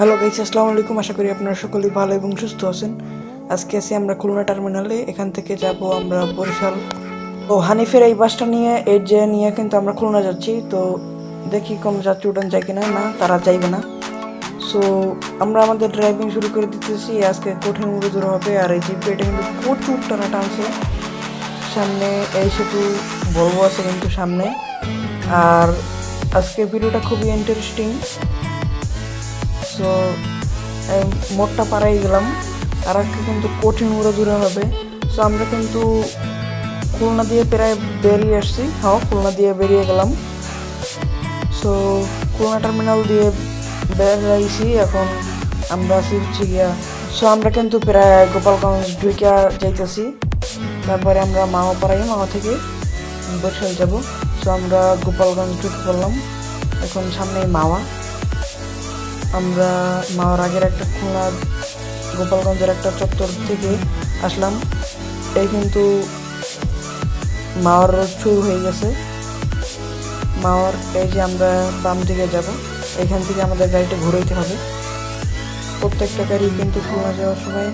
Hello guys আসসালামু আলাইকুম। আশা করি আপনারা সকলেই ভালো এবং সুস্থ আছেন। আজকে আছি আমরা খুলনা টার্মিনালে। এখান থেকে যাব আমরা বরিশাল। ও হানিফের এই বাসটা নিয়ে এই যে নিয়ে কিন্তু আমরা খুলনা যাচ্ছি। তো দেখি কোন যাত্রী উঠান যায় কিনা। না, তারা যাইবে না। সো আমরা আমাদের ড্রাইভিং শুরু করে দিতেছি। আজকে কঠিন দূর হবে আর এই জিপে এটা কিন্তু প্রচুর টানা টানছে। সামনে এই সেতু বলব আছে কিন্তু সামনে। আর আজকে ভিডিওটা খুবই ইন্টারেস্টিং সো মোটটা পাড়াই গেলাম। আর একটা কিন্তু কঠিন উড়ে দূরে হবে। সো আমরা কিন্তু খুলনা দিয়ে প্রায় বেরিয়ে আসছি। হ্যাঁ খুলনা দিয়ে বেরিয়ে গেলাম। সো, খুলনা টার্মিনাল দিয়ে বেরিয়েছি এখন আমরা আছি হচ্ছে গিয়া। সো, আমরা কিন্তু প্রায় গোপালগঞ্জ ঢুকিয়া যাইতেছি। তারপরে আমরা মামা পাড়াই মামা থেকে বরিশাল যাব। সো, আমরা গোপালগঞ্জ ঢুকে পড়লাম। এখন সামনে মাওয়া আমরা মাওয়ার আগের একটা খুলনা, গোপালগঞ্জের একটা চত্বর থেকে আসলাম। এই কিন্তু মাওয়ার রোড শুরু হয়ে গেছে। মাওয়ার, এই যে আমরা বাম দিকে যাব, এখান থেকে আমাদের গাড়িটা ঘুরাইতে হবে। প্রত্যেকটা গাড়ি কিন্তু খুলনা যাওয়ার সময়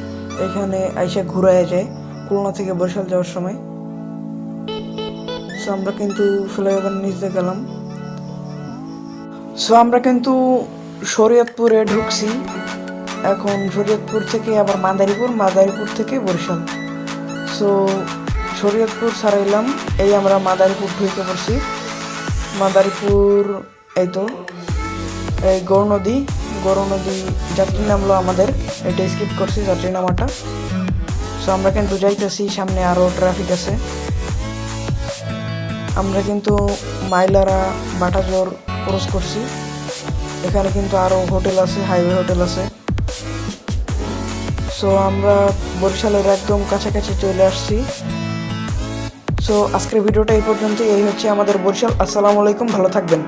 এখানে আইসা ঘুরায় যায়, খুলনা থেকে বরিশাল যাওয়ার সময়। সো আমরা কিন্তু ফ্লাইওভার নিচে গেলাম। সো আমরা কিন্তু শরীয়তপুরে ঢুকছি। এখন শরীয়তপুর থেকে আবার মাদারীপুর মাদারীপুর থেকে বরিশাল। সো শরীয়তপুর ছাড়াইলাম, এই আমরা মাদারীপুর ঢুকে পড়ছি। মাদারীপুর, এই তো, এই গৌর নদী। গৌর নদী যাত্রী নামলো আমাদের, এটা স্কিপ করছি যাত্রী নামাটা। সো আমরা কিন্তু যাইতেছি, সামনে আরও ট্রাফিক আছে। আমরা কিন্তু মাইলারা, বাটাজোর ক্রস করছি। এখানে কিন্তু আরও হোটেল আছে হাইওয়ে হোটেল আছে। সো আমরা বরিশালের একদম কাছাকাছি চলে আসছি। সো আজকের ভিডিওটা এই পর্যন্ত এই হচ্ছে আমাদের বরিশাল। আসসালামু আলাইকুম, ভালো থাকবেন।